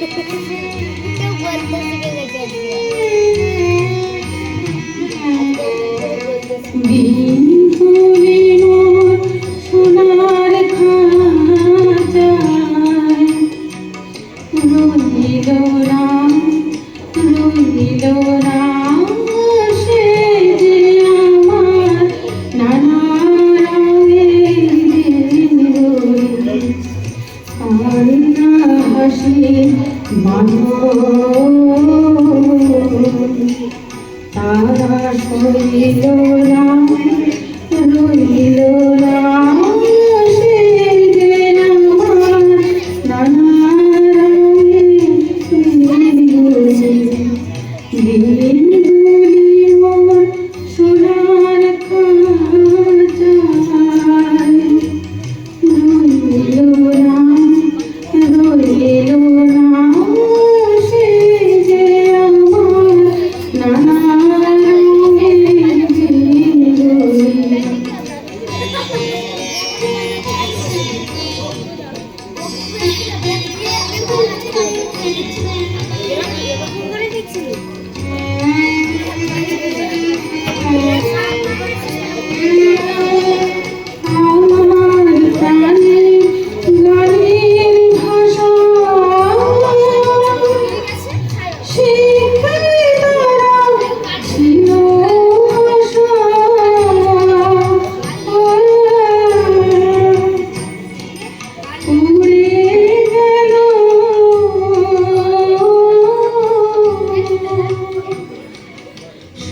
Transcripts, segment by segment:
Çok fazla. তারা শরীর Ram She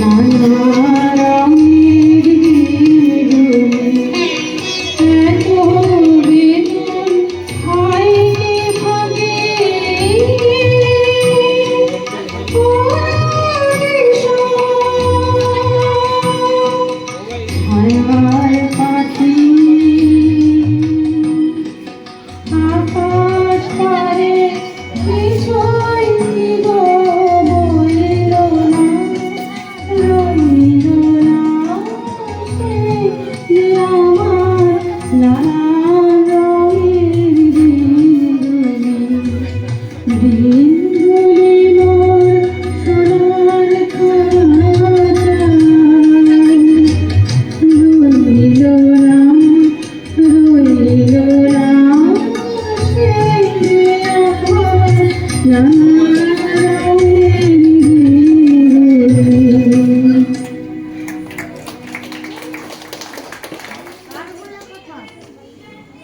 நான் la